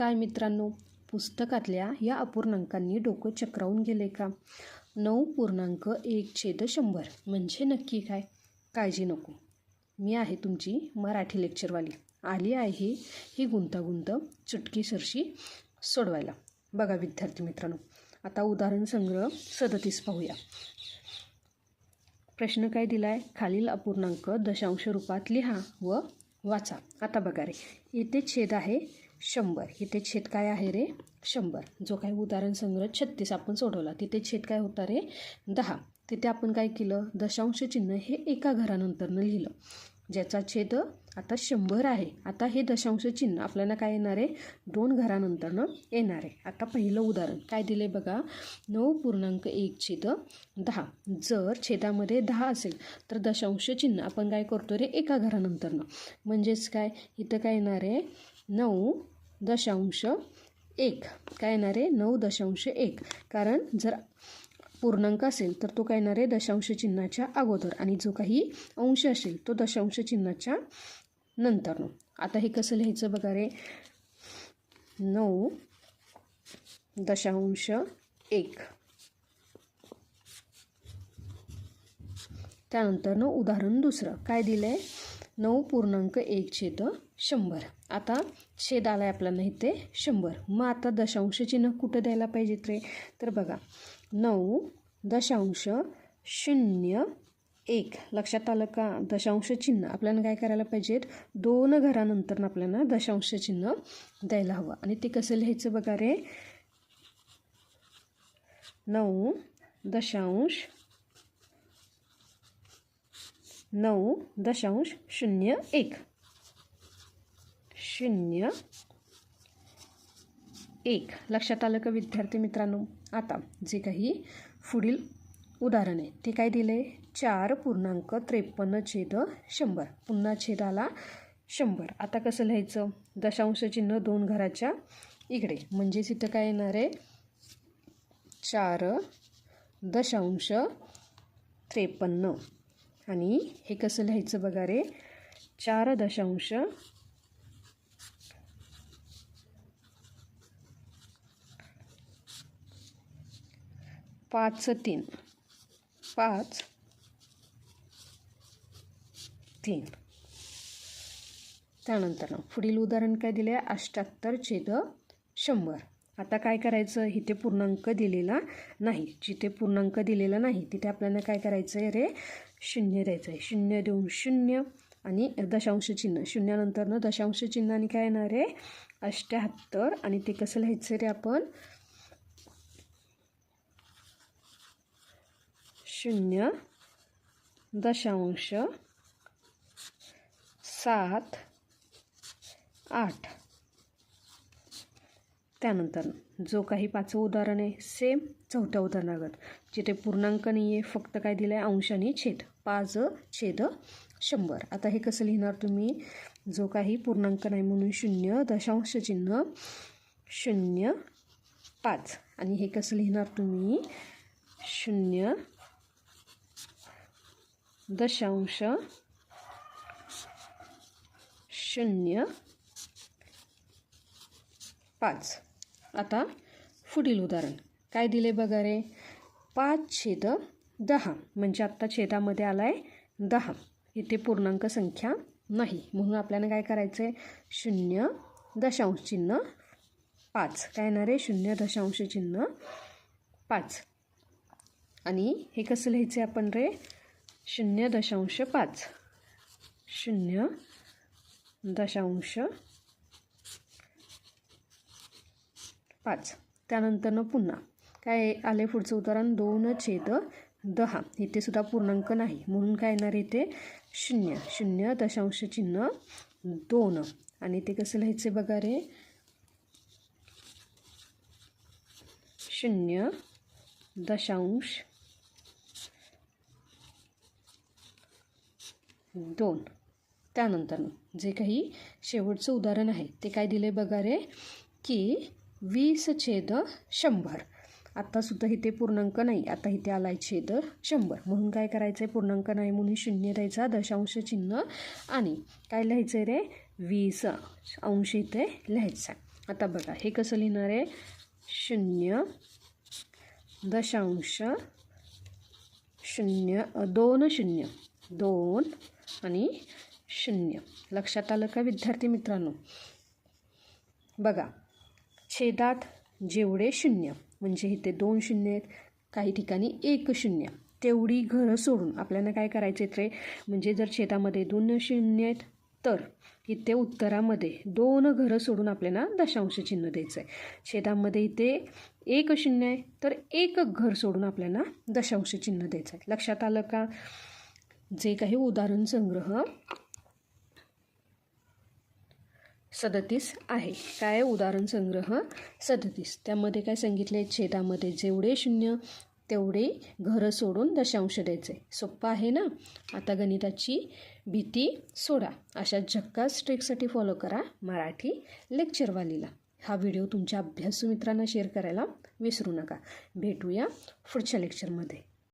काय मित्रांनो? पुस्तकातल्या या अपूर्णांकांनी डोकं चक्रावून गेले का? नऊ पूर्णांक एक छेद शंभर. म्हणजे नक्की काय? काळजी नको. मी आहे तुमची मराठी लेक्चरवाली. आली आहे ही गुंतागुंत चुटकीसरशी सोडवायला. बघा विद्यार्थी मित्रांनो आता उदाहरण संग्रह सदतीस पाहूया. प्रश्न काय दिला आहे खालील अपूर्णांक दशांश रूपात लिहा व वाचा. आता बघा रे. इथे छेद आहे शंभर. इथे छेद काय आहे रे? शंभर. जो काही उदाहरण संग्रह छत्तीस आपण सोडवला. तिथे छेद काय होता रे? दहा. तिथे आपण काय केलं? दशांश चिन्ह हे एका घरानंतरनं लिहिलं. ज्याचा छेद आता शंभर आहे. आता हे दशांश चिन्ह आपल्याला काय येणार आहे? दोन घरानंतरनं येणार आहे. आता पहिलं उदाहरण. काय दिले बघा? नऊ पूर्णांक एक छेद दहा. जर छेदामध्ये दहा असेल तर दशांश चिन्ह आपण काय करतो रे? एका घरानंतरनं. म्हणजेच काय? इथं काय येणार आहे? नऊ दशांश एक. काय येणार आहे? नऊ दशांश एक. कारण जर पूर्णांक असेल तर तो काय येणार आहे? दशांश चिन्हाच्या अगोदर. आणि जो काही अंश असेल तो दशांश चिन्हाच्या नंतरनं आता हे कसं लिहायचं बघा रे? नऊ दशांश एक. त्यानंतरनं उदाहरण दुसरं. काय दिलं आहे नऊ पूर्णांक एक छेद शंभर. आता छेद आला आहे आपल्याला इथे शंभर. मग आता दशांश चिन्ह कुठं द्यायला पाहिजेत रे तर बघा नऊ दशांश शून्य एक. लक्षात आलं का? दशांश चिन्ह. आपल्याला काय करायला पाहिजेत? दोन घरानंतर आपल्याला दशांश चिन्ह द्यायला हवं. आणि ते कसं लिहायचं बघा रे? नऊ दशांश नऊ दशांश शून्य एक. शून्य. एक. लक्षात आलं का विद्यार्थी मित्रांनो? आता जे काही पुढील उदाहरण आहे ते काय दिलं? आहे चार पूर्णांक त्रेपन्न छेद शंभर. पुन्हा छेदाला शंभर. आता कसं लिहायचं? दशांश चिन्ह दोन घराच्या इकडे. म्हणजेच इथं काय येणार आहे? चार दशांश त्रेपन्न. आणि हे कसं लिहायचं बघा रे? चार दशांश पाच तीन. पाच. तीन. त्यानंतर पुढील उदाहरण काय दिले अष्ट्याहत्तर छेद शंभर. आता काय करायचं? इथे पूर्णांक दिलेला नाही. जिथे पूर्णांक दिलेला नाही तिथे आपल्याला काय करायचं आहे रे? शून्य द्यायचं आहे शून्य देऊन शून्य आणि दशांश चिन्ह. शून्यानंतरनं दशांश चिन्ह आणि काय येणार आहे? अष्ट्याहत्तर. आणि ते कसं लिहायचं रे आपण? शून्य दशांश सात आठ. त्यानंतर जो काही पाचवं उदाहरण आहे सेम चौथ्या उदाहरणागत जिथे पूर्णांक नाही आहे फक्त काय दिलं आहे अंश आणि छेद. पाच छेद शंभर. आता हे कसं लिहिणार तुम्ही? जो काही पूर्णांक नाही म्हणून शून्य दशांश चिन्ह शून्य पाच. आणि हे कसं लिहिणार तुम्ही? शून्य दशांश शून्य पाच. आता पुढील उदाहरण. काय दिले बघा रे? पाच छेद दहा. म्हणजे आत्ता छेदामध्ये आला आहे दहा. इथे पूर्णांक संख्या नाही. म्हणून आपल्याला काय करायचं आहे शून्य दशांश चिन्ह पाच. काय येणार आहे? शून्य दशांश चिन्ह पाच. आणि हे कसं लिहायचं आहे आपण रे? शून्य दशांश पाच. शून्य दशांश पाच. त्यानंतरनं पुन्हा. काय आले पुढचं उदाहरण? दोन छेद दहा. इथे सुद्धा पूर्णांक नाही. म्हणून काय येणार इथे? शून्य. शून्य दशांश चिन्ह दोन. आणि ते कसं लिहायचे बघा रे? शून्य दशांश दोन. त्यानंतर जे काही शेवटचं उदाहरण आहे ते काय दिले बघा रे? की वीस छेद शंभर. आत्तासुद्धा इथे पूर्णांक नाही आता इथे आला आहे छेद शंभर. म्हणून काय करायचं आहे पूर्णांक नाही म्हणून शून्य द्यायचा दशांश चिन्ह. आणि काय लिहायचं आहे रे? वीस अंश इथे लिहायचा. आता बघा हे कसं लिहिणार आहे? शून्य दशांश शून्य दोन शून्य. दोन आणि शून्य. लक्षात आलं का विद्यार्थी मित्रांनो? बघा छेदात जेवढे शून्य म्हणजे इथे दोन शून्य आहेत काही ठिकाणी एक शून्य. तेवढी घरं सोडून आपल्याला काय करायचे ते म्हणजे जर छेदामध्ये दोन शून्य आहेत तर इथे उत्तरामध्ये दोन घरं सोडून आपल्याला दशांश चिन्ह द्यायचं आहे छेदामध्ये इथे एक शून्य आहे तर एक घर सोडून आपल्याला दशांश चिन्ह द्यायचं आहे लक्षात आलं का? जे काही उदाहरण संग्रह सदतीस आहे. काय उदाहरण संग्रह? सदतीस. त्यामध्ये काय सांगितले छेदामध्ये जेवढे शून्य तेवढे घरं सोडून दशांश द्यायचे सोप्पं आहे ना? आता गणिताची भीती सोडा. अशा झक्कास ट्रिकसाठी फॉलो करा मराठी लेक्चरवालीला हा व्हिडिओ तुमच्या अभ्यासू मित्रांना शेअर करायला विसरू नका. भेटूया पुढच्या लेक्चरमध्ये